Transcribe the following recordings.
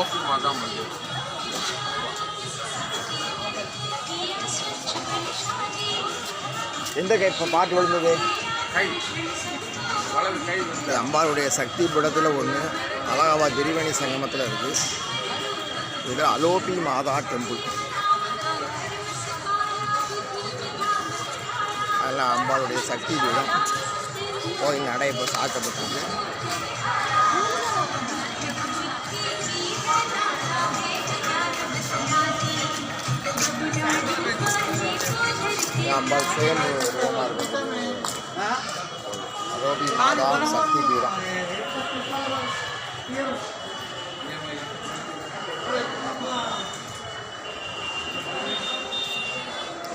அலோபி மாதா மந்திர் எந்த கை? இப்போ பாட்டு விழுந்தது கை. வலது கை. வந்து இந்த அம்பாளுடைய சக்தி பீடத்தில் ஒன்று அலகாபாத் திரிவேணி சங்கமத்தில் இருக்குது இதில் அலோபி மாதா டெம்பிள். அதெல்லாம் அம்பாளுடைய சக்தி பீடம். கோயில் நடை இப்போ சாத்தப்பட்டிருக்கு அம்பாள் சுயம் உருவமாக இருக்கிறது அலோபி மாதா சக்தி பீடம்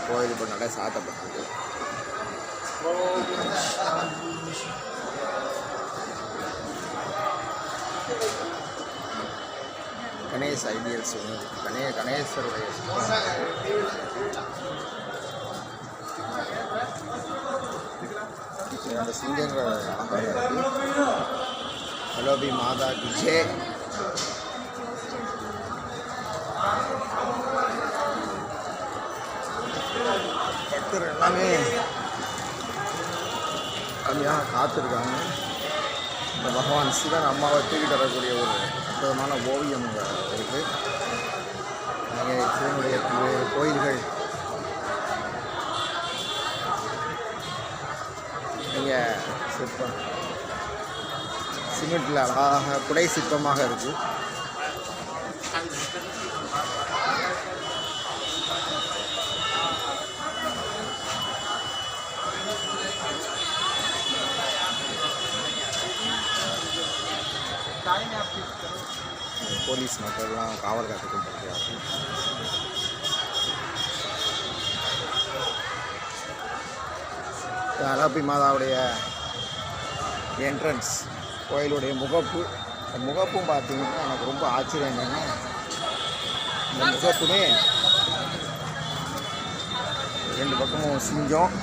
கோயில் இப்போ நடை சாத்தப்பட்டிருக்கு. கணேஷ் ஐடியல்ஸ் கணே கணேஸ்வருடைய இந்த சிங்கர் ஹலோபி மாதா கிஜே பக்தர் எல்லாமே கம்மியாக காத்திருக்காங்க. இந்த பகவான் சிவன் அம்மாவை தூக்கிட்டு வரக்கூடிய ஒரு அற்புதமான ஓவியம் இருக்குது அங்கே சிவனுடைய பல்வேறு கோயில்கள் சிற்பம். சிமெண்ட்டில் அழகாக குடை சிற்பமாக இருக்குது போலீஸ் மக்கள்லாம் காவல் காத்து கொண்டிருக்கிறார்கள் அலப்பி மாதாவுடைய என்ட்ரன்ஸ் கோயிலுடைய முகப்பு அந்த முகப்பும் பார்த்தீங்கன்னா எனக்கு ரொம்ப ஆச்சரியம். என்னென்னா இந்த முகப்புமே ரெண்டு பக்கமும் சிங்கம்.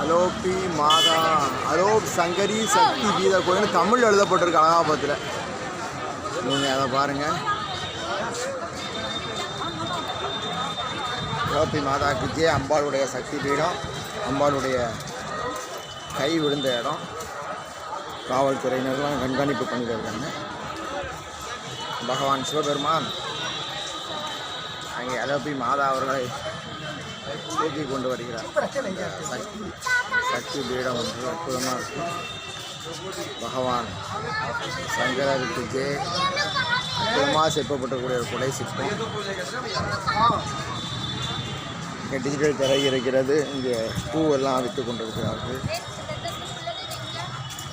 அலோபி மாதா அலோப் சங்கரி சக்தி கீதா கோயில் தமிழ் எழுதப்பட்டிருக்கு அலகாபாத்தில் நீங்கள் அதை பாருங்கள் அலோபி மாதாக்கு ஜே அம்பாளுடைய சக்தி பீடம். அம்பாளுடைய கை விழுந்த இடம். காவல்துறையினர்லாம் கண்காணிப்பு பண்ணிட்டு இருக்காங்க. பகவான் சிவபெருமான் அங்கே அலோபி மாதா அவர்களை தூக்கி கொண்டு வருகிறார். சக்தி சக்தி பீடம் வந்து அற்புதமாக இருக்கும். பகவான் சங்கரருக்கு ஜே அற்புதமாக செப்பப்பட்டக்கூடிய ஒரு கொடை சிற்பம். இங்கே டிஜிட்டல் திரை இருக்கிறது. இங்கே பூவெல்லாம் விற்று கொண்டிருக்கிறார்கள்.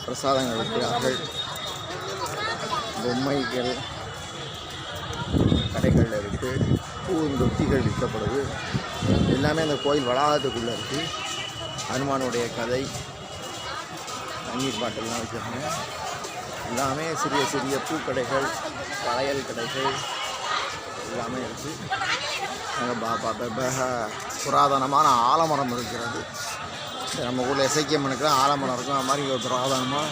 பிரசாதங்கள் விற்கிறார்கள். பொம்மைகள் கடைகள் இருக்குது பூந்தொட்டிகள் விற்கப்படுது. எல்லாமே அந்த கோயில் வளாகத்துக்குள்ளே இருக்குது ஹனுமானுடைய கதை தண்ணீர் பாட்டிலெலாம் வைக்கிறாங்க எல்லாமே சிறிய சிறிய பூக்கடைகள் வளையல் கடைகள் எல்லாமே இருக்குது அங்கே பாபா பெபக புராதனமான ஆலமரம் இருக்கிறது. நம்ம ஊரில் இசைக்கியம்மனுக்கு ஆலமரம் இருக்கும். அது மாதிரி இங்கே ஒரு புராதனமாக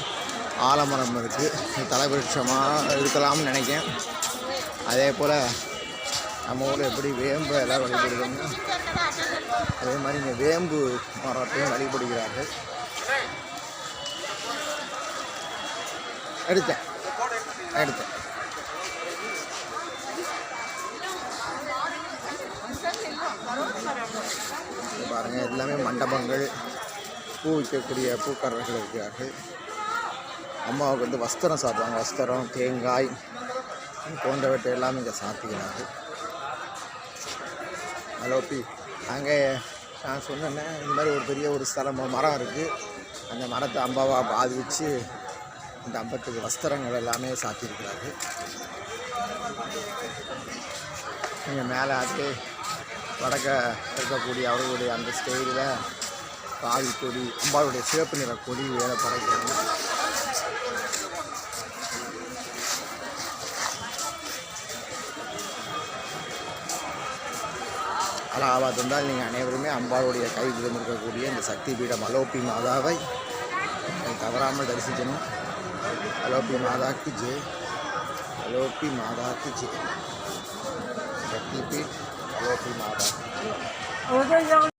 ஆலமரம் இருக்குது தலைவிருட்சமாக இருக்கலாம்னு நினைக்கிறேன். அதே போல் நம்ம ஊரில் எப்படி வேம்பு எல்லாம் வழிபடுவாங்க அதே மாதிரி இங்கே வேம்பு மரத்தையும் வழிபடுகிறார்கள். எடுத்தேன் எடுத்தேன். பாருங்கள் எல்லாமே மண்டபங்கள். பூ விற்கக்கூடிய பூக்காரர்கள் இருக்கிறார்கள். அம்மாவுக்கு வந்து வஸ்திரம் சாப்பிடுவாங்க வஸ்திரம் தேங்காய் போன்றவற்றை எல்லாம் இங்கே சாப்பிடுகிறார்கள் பி. அங்கே நான் சொன்னேன்னே இந்த மாதிரி ஒரு பெரிய ஒரு ஸ்தலம் மரம் இருக்குது அந்த மரத்தை அம்பாவாக பாதிச்சு இந்த அம்பத்துக்கு வஸ்திரங்கள் எல்லாமே சாத்தியிருக்கிறார்கள். இங்கே மேலே அதே வடக்க இருக்கக்கூடிய அவர்களுடைய அந்த ஸ்டேஜில் காவி கொடி அம்பாளுடைய சிவப்பு நிற கொடி வேலை பறக்கிறாங்க அலகாபாத் வந்தால் நீங்கள் அனைவருமே அம்பாளுடைய கைவிதம் இருக்கக்கூடிய இந்த சக்தி பீடம் அலோபி மாதாவை தவறாமல் தரிசிக்கணும். அலோபி மாதாக்கு ஜெய். அலோபி மாதாக்கு ஜெய். 黑麻的。我在家。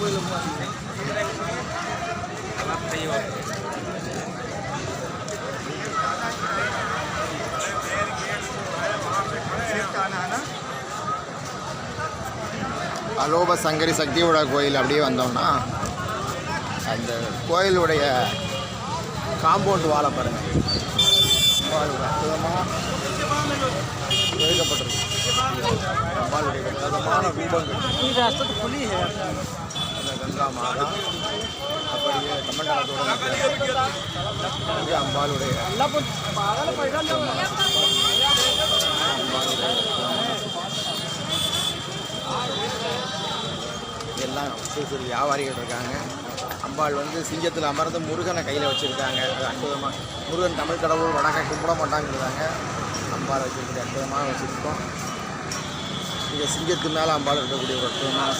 为了我。அலோப சங்கரி சக்தியோட கோயில் அப்படியே வந்தோம்னா அந்த கோயிலுடைய காம்பவுண்ட் வாழை பாருங்கள் அற்புதமாக எழுதப்பட்டிருக்கு அம்பாளுடைய அற்புதமான ரூபங்கள். கங்கா மாதா அப்படியே கமண்டலத்தோட அம்பாளுடைய எல்லாம் சிறு சிறு வியாபாரிகள் இருக்காங்க. அம்பாள் வந்து சிங்கத்தில் அமர்ந்து முருகனை கையில் வச்சுருக்காங்க. அது அற்புதமாக முருகன் தமிழ் கடவுள் வடக்கை கும்பிட மாட்டாங்கிறாங்க அம்பாள் வச்சிருக்கிற அற்புதமாக வச்சுருக்கோம் இங்கே சிங்கத்து மேலே அம்பாள் இருக்கக்கூடிய ஒரு அற்புதமாக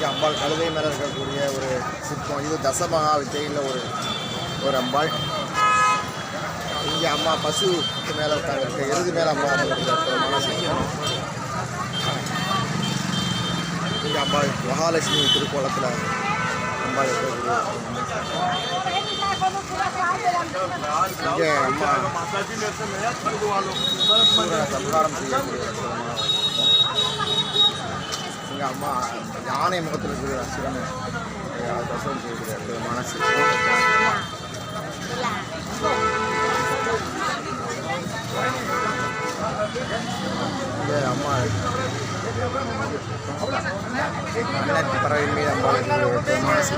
இங்கே அம்பாள் கழுதை மேலே இருக்கக்கூடிய ஒரு சிற்பம். இது தசமகா வித்தையில் ஒரு ஒரு அம்பாள். இங்கே அம்மா பசு மேலே உட்காந்துருக்கு எருது மேலே அம்மா இருக்கிற சிற்பம். இங்கே அம்பாள் மகாலட்சுமி திருக்கோலத்தில் அம்பாள் இருக்கக்கூடிய இங்கே அம்மா சூரனை சம்ஹாரம் செய்யக்கூடிய எங்கள் அம்மா யானை முகத்தில் இருக்கிற சிவனை தசம் செய்யக்கூடிய மனசு. அம்மா. பறவை மீது அம்மா மனசு.